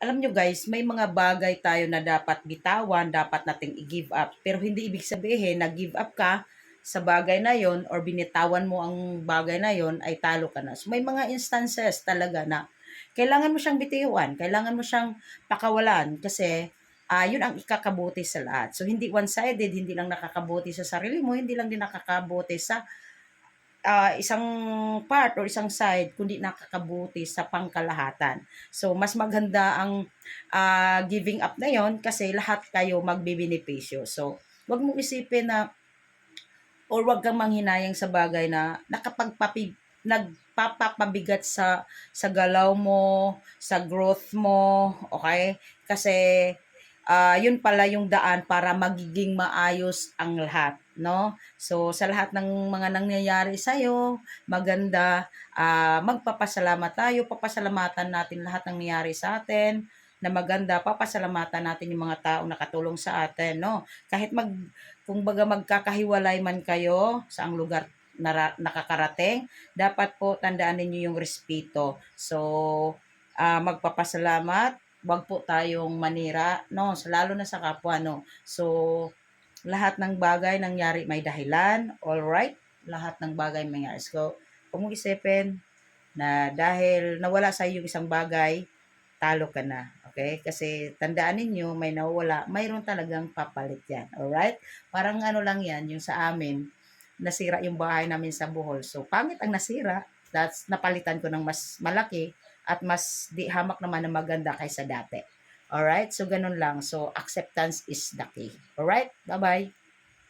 alam nyo guys, may mga bagay tayo na dapat bitawan, dapat nating i-give up. Pero hindi ibig sabihin na give up ka sa bagay na yon or binitawan mo ang bagay na yon ay talo ka na. So may mga instances talaga na kailangan mo siyang bitiwan, kailangan mo siyang pakawalan kasi ah yun ang ikakabuti sa lahat. So hindi one-sided, hindi lang nakakabuti sa sarili mo, hindi lang din nakakabuti sa ah, isang part or isang side, kundi nakakabuti sa pangkalahatan. So, mas maganda ang ah, giving up na yon kasi lahat kayo magbibenepisyo. So, wag mong isipin na or wag kang manghinayang sa bagay na nakapagpapi nagpapapabigat sa sa galaw mo, sa growth mo, okay? Kasi ah yun pala yung daan para magiging maayos ang lahat, no? So sa lahat ng mga nangyayari sa iyo, maganda ah magpapasalamat tayo, papasalamatan natin lahat ng nangyayari sa atin na maganda, papasalamatan natin yung mga taong nakatulong sa atin, no? Kahit mag kung baga magkakahiwalay man kayo sa ang lugar na nakakarating, dapat po tandaan ninyo yung respeto. So, ah magpapasalamat, wag po tayong manira, no? So, lalo na sa kapwa, no? So, lahat ng bagay nangyari may dahilan, all right? Lahat ng bagay may nangyari. So, mong isipin na dahil nawala sa iyo yung isang bagay, talo ka na. Okay? Kasi tandaan ninyo, may nawala, mayroon talagang papalit yan. Alright? Parang ano lang yan, yung sa amin, nasira yung bahay namin sa Bohol. So, pangit ang nasira. That's, napalitan ko ng mas malaki at mas di hamak naman na maganda kaysa dati. Alright? So, ganun lang. So, acceptance is the key. Alright? Bye-bye.